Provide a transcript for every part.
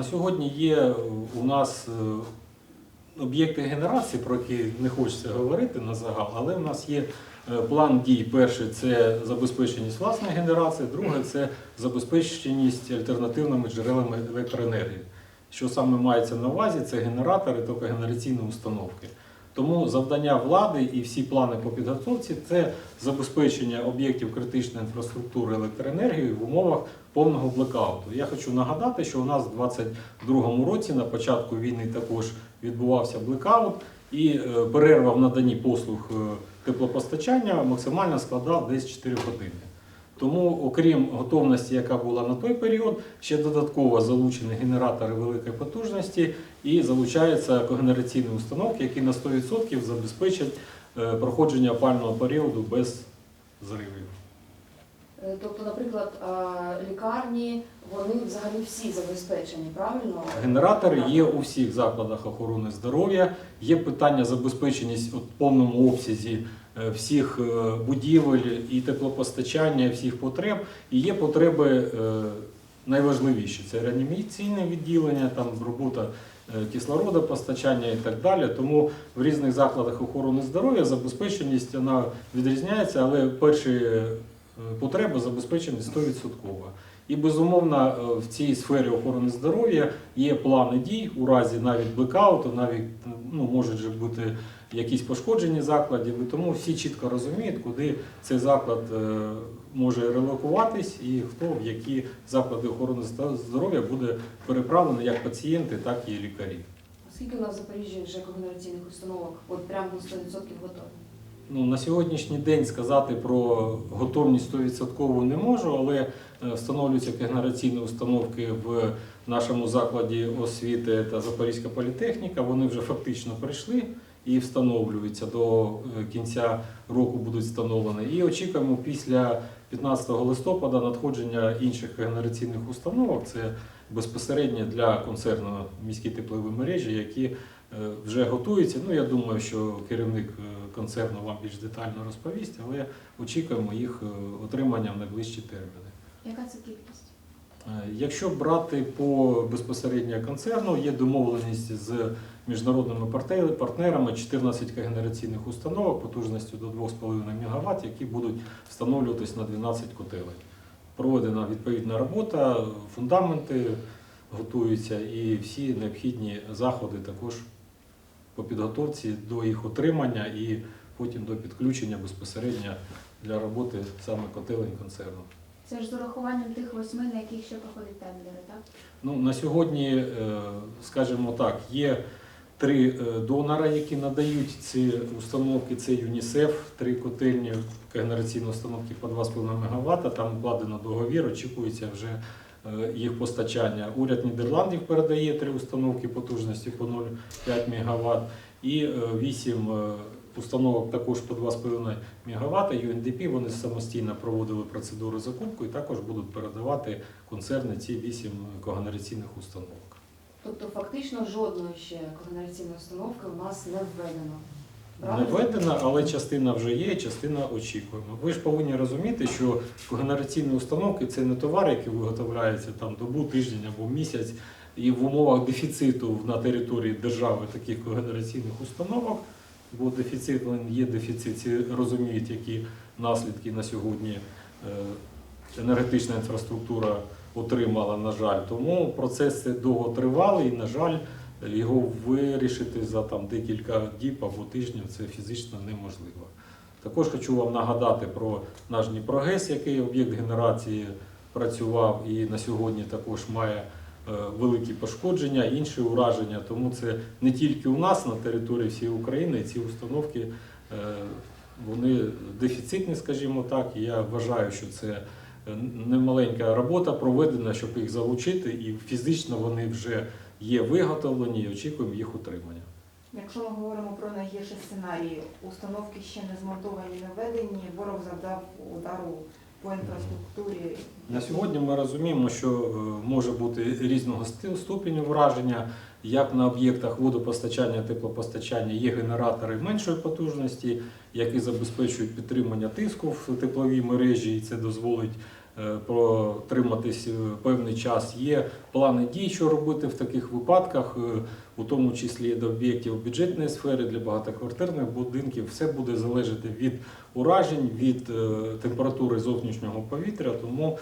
на сьогодні є у нас е, об'єкти генерації, про які не хочеться говорити на загал, але в нас є е, план дій. Перший це забезпеченість власної генерації, друге це забезпеченість альтернативними джерелами електроенергії. Що саме мається на увазі, це генератори, токогенераційні установки. Тому завдання влади і всі плани по підготовці це забезпечення об'єктів критичної інфраструктури електроенергією в умовах повного блекауту. Я хочу нагадати, що у нас в 2022 році на початку війни також відбувався блекаут, і е, перерва в наданні послуг е, теплопостачання максимально складав десь 4 години. Тому, окрім готовності, яка була на той період, ще додатково залучені генератори великої потужності і залучаються когенераційні установки, які на 100% забезпечать е, проходження опального періоду без зривів. Е, Тобто, наприклад, лікарні, вони взагалі всі забезпечені, правильно? Генератори є у всіх закладах охорони здоров'я. Є питання забезпеченість у повному обсязі всіх е, будівель і теплопостачання, всіх потреб. І є потреби е, найважливіші це реанімаційне відділення, там робота е, кислородопостачання і так далі. Тому в різних закладах охорони здоров'я забезпеченість вона відрізняється, але перші е, потреби забезпечені 100%. І безумовно е, в цій сфері охорони здоров'я є плани дій у разі навіть блекауту, навіть ну, можуть бути якісь пошкоджені закладів. І тому всі чітко розуміють, куди цей заклад е, може релокуватись і хто в які заклади охорони здоров'я буде переправлений як пацієнти, так і лікарі. Скільки у нас в Запоріжжі вже когенераційних установок? От прямо на 100% готові? Ну, на сьогоднішній день сказати про готовність 100% не можу, але е, встановлюються генераційні установки в нашому закладі освіти та Запорізька політехніка. Вони вже фактично прийшли і встановлюються до е, кінця року будуть встановлені. І очікуємо після 15 листопада надходження інших генераційних установок. Це безпосередньо для концерну міські теплові мережі, які е, вже готуються. Ну, я думаю, що керівник е, концерну вам більш детально розповість, але очікуємо їх отримання в найближчі терміни. Яка це кількість? Якщо брати по безпосередньо концерну, є домовленість з міжнародними партнерами 14 генераційних установок потужністю до 2,5 МВт, які будуть встановлюватись на 12 котелень. Проведена відповідна робота, фундаменти готуються і всі необхідні заходи також по підготовці до їх отримання і потім до підключення безпосередньо для роботи саме котелень концерну. Це ж з урахуванням тих восьми, на яких ще проходять тендери, так? Ну, на сьогодні, е, скажімо так, є три е, донора, які надають ці установки. Це ЮНІСЕФ, три котельні генераційні установки по 2,5 МВт. Там укладено договір, очікується вже е, їх постачання. Уряд Нідерландів передає три установки потужності по 0,5 МВт і е, вісім е, установок також по 2,5 МВт. UNDP вони самостійно проводили процедуру закупку і також будуть передавати концерни ці вісім когенераційних установок. Тобто фактично жодної ще когенераційної установки у нас не введено. Не введена, але частина вже є, частина очікуємо. Ви ж повинні розуміти, що когенераційні установки це не товар, який виготовляється там добу, тиждень або місяць. І в умовах дефіциту на території держави таких когенераційних установок, бо дефіцит є дефіцит, всі розуміють, які наслідки на сьогодні е, енергетична інфраструктура отримала, на жаль. Тому процес цей довготривалий і, на жаль, його вирішити за там декілька діб або тижнів це фізично неможливо. Також хочу вам нагадати про наш Дніпрогес, який об'єкт генерації працював і на сьогодні також має е, великі пошкодження, інші ураження. Тому це не тільки у нас на території всієї України ці установки е, вони дефіцитні, скажімо так. Я вважаю, що це немаленька робота проведена, щоб їх залучити, і фізично вони вже є виготовлені і очікуємо їх утримання. Якщо ми говоримо про найгірший сценарій, установки ще не змонтовані, не введені, ворог завдав удару по інфраструктурі. На сьогодні ми розуміємо, що е, може бути різного ступеню враження, як на об'єктах водопостачання, теплопостачання є генератори меншої потужності, які забезпечують підтримання тиску в тепловій мережі, і це дозволить е, протриматись е, певний час. Є плани дій, що робити в таких випадках, е, у тому числі до об'єктів бюджетної сфери для багатоквартирних будинків. Все буде залежати від уражень, від температури зовнішнього повітря. Тому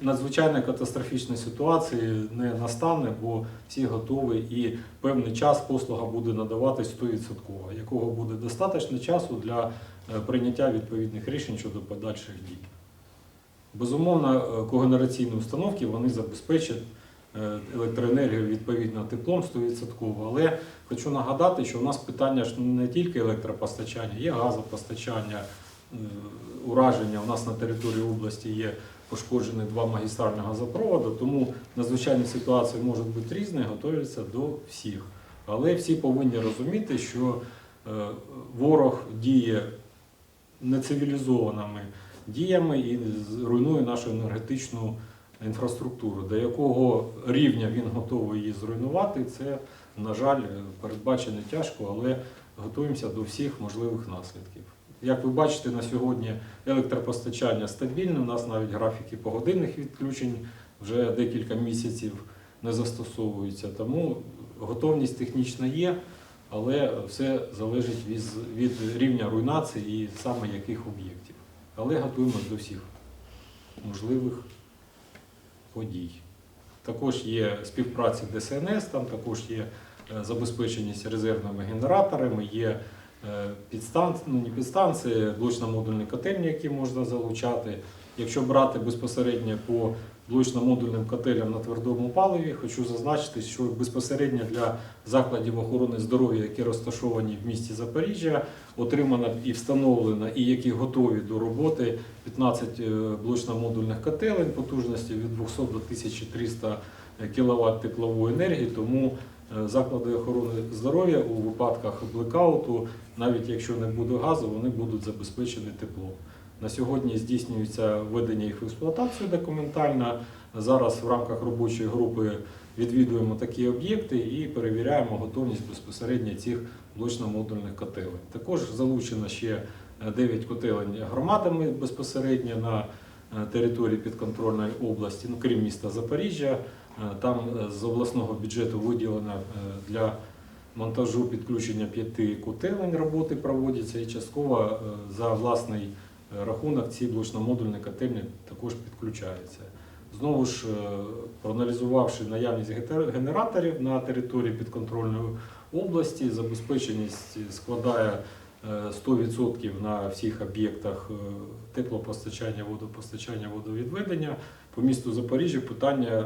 надзвичайно катастрофічної ситуації не настане, бо всі готові і певний час послуга буде надаватись 100%, якого буде достатньо часу для е, прийняття відповідних рішень щодо подальших дій. Безумовно, е, когенераційні установки вони забезпечать е, електроенергію відповідно теплом 100%. Але хочу нагадати, що у нас питання ж не тільки електропостачання, є газопостачання, ураження. У нас на території області є пошкоджені два магістральні газопроводи, тому надзвичайні ситуації можуть бути різні, готуються до всіх. Але всі повинні розуміти, що е, ворог діє нецивілізованими діями і з- руйнує нашу енергетичну інфраструктуру. До якого рівня він готовий її зруйнувати, це, на жаль, передбачено тяжко, але готуємося до всіх можливих наслідків. Як ви бачите, на сьогодні електропостачання стабільне. У нас навіть графіки погодинних відключень вже декілька місяців не застосовуються. Тому готовність технічна є, але все залежить від, від рівня руйнації і саме яких об'єктів. Але готуємось до всіх можливих подій. Також є співпраця ДСНС, там також є е, забезпеченість резервними генераторами, є підстанції, ну не підстанції, блочно-модульні котельні, які можна залучати. Якщо брати безпосередньо по блочно-модульним котелям на твердому паливі, хочу зазначити, що безпосередньо для закладів охорони здоров'я, які розташовані в місті Запоріжжя, отримано і встановлено, і які готові до роботи 15 е, блочно-модульних котелень потужності від 200 до 1300 кВт теплової енергії. Тому е, заклади охорони здоров'я у випадках блекауту, навіть якщо не буде газу, вони будуть забезпечені теплом. На сьогодні здійснюється введення їх в експлуатацію документально. Зараз в рамках робочої групи відвідуємо такі об'єкти і перевіряємо готовність безпосередньо цих блочно-модульних котелень. Також залучено ще 9 котелень громадами безпосередньо на е, території підконтрольної області, ну крім міста Запоріжжя. Е, Там е, з обласного бюджету виділено е, для монтажу підключення п'яти котелень роботи проводяться і частково за власний рахунок ці блочно-модульні котельні також підключаються. Знову ж, проаналізувавши наявність генераторів на території підконтрольної області, забезпеченість складає е, 100% на всіх об'єктах теплопостачання, водопостачання, водовідведення. По місту Запоріжжя питання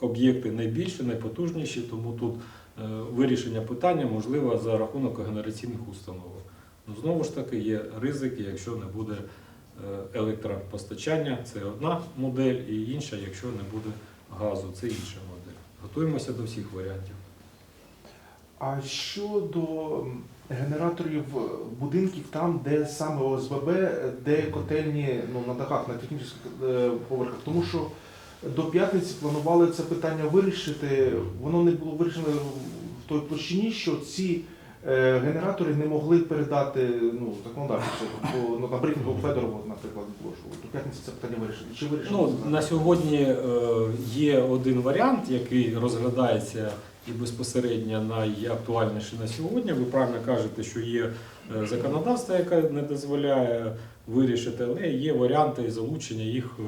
об'єкти найбільші, найпотужніші, тому тут е, вирішення питання можливо за рахунок генераційних установок. Ну, знову ж таки, є ризики, якщо не буде е, електропостачання, це одна модель, і інша, якщо не буде газу, це інша модель. Готуємося до всіх варіантів. А щодо генераторів будинків там, де саме ОСББ, де котельні ну, на дахах, на технічних е, поверхах, тому що до п'ятниці планували це питання вирішити. Воно не було вирішено в той площині, що ці е, генератори не могли передати ну, законодавцю. Ну, на брифінгу Федорова, наприклад, було, що до п'ятниці це питання вирішили. Чи вирішено? Ну, на сьогодні е, є один варіант, який розглядається і безпосередньо найактуальніший на сьогодні. Ви правильно кажете, що є е, законодавство, яке не дозволяє вирішити, але є варіанти залучення їх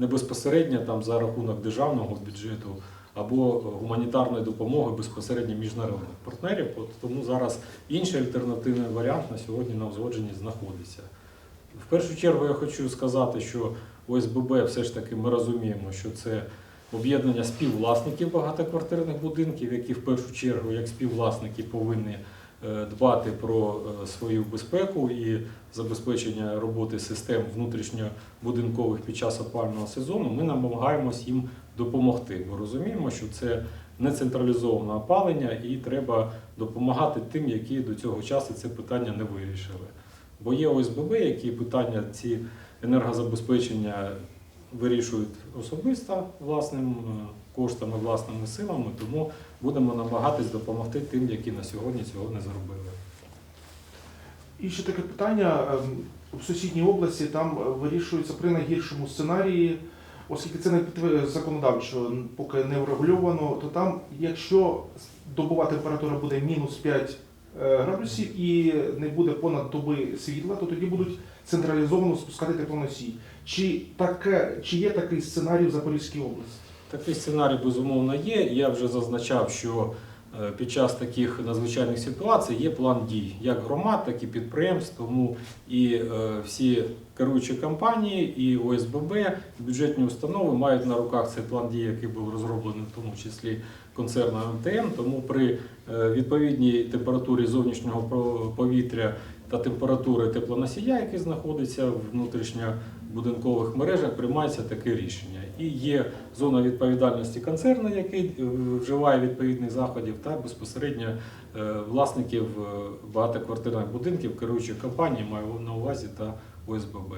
не безпосередньо там за рахунок державного бюджету або гуманітарної допомоги безпосередньо міжнародних партнерів. От Тому зараз інший альтернативний варіант на сьогодні на узгодженні знаходиться. В першу чергу я хочу сказати, що ОСББ все ж таки ми розуміємо, що це об'єднання співвласників багатоквартирних будинків, які в першу чергу як співвласники повинні дбати про е, свою безпеку і забезпечення роботи систем внутрішньобудинкових під час опалювального сезону. Ми намагаємось їм допомогти, бо розуміємо, що це не централізоване опалення і треба допомагати тим, які до цього часу це питання не вирішили. Бо є ОСББ, які питання ці енергозабезпечення вирішують особисто власним е, коштами, власними силами, тому будемо намагатись допомогти тим, які на сьогодні цього не зробили. І ще таке питання. ем, в сусідній області там е, вирішується при найгіршому сценарії, оскільки це не законодавчо поки не врегульовано, то там, якщо добова температура буде мінус 5 е, градусів і не буде понад доби світла, то тоді будуть централізовано спускати теплоносій. Чи таке, чи є такий сценарій в Запорізькій області? Такий сценарій безумовно є. Я вже зазначав, що е, під час таких надзвичайних ситуацій є план дій як громад, так і підприємств. Тому і е, всі керуючі компанії, і ОСББ, і бюджетні установи мають на руках цей план дій, який був розроблений, в тому числі концерном МТМ. Тому при е, відповідній температурі зовнішнього повітря та температури теплоносія, який знаходиться в внутрішньобудинкових мережах, приймається таке рішення. І є зона відповідальності концерну, який е, вживає відповідних заходів, та безпосередньо е, власників багатоквартирних будинків, керуючих компаній, маю на увазі та ОСББ.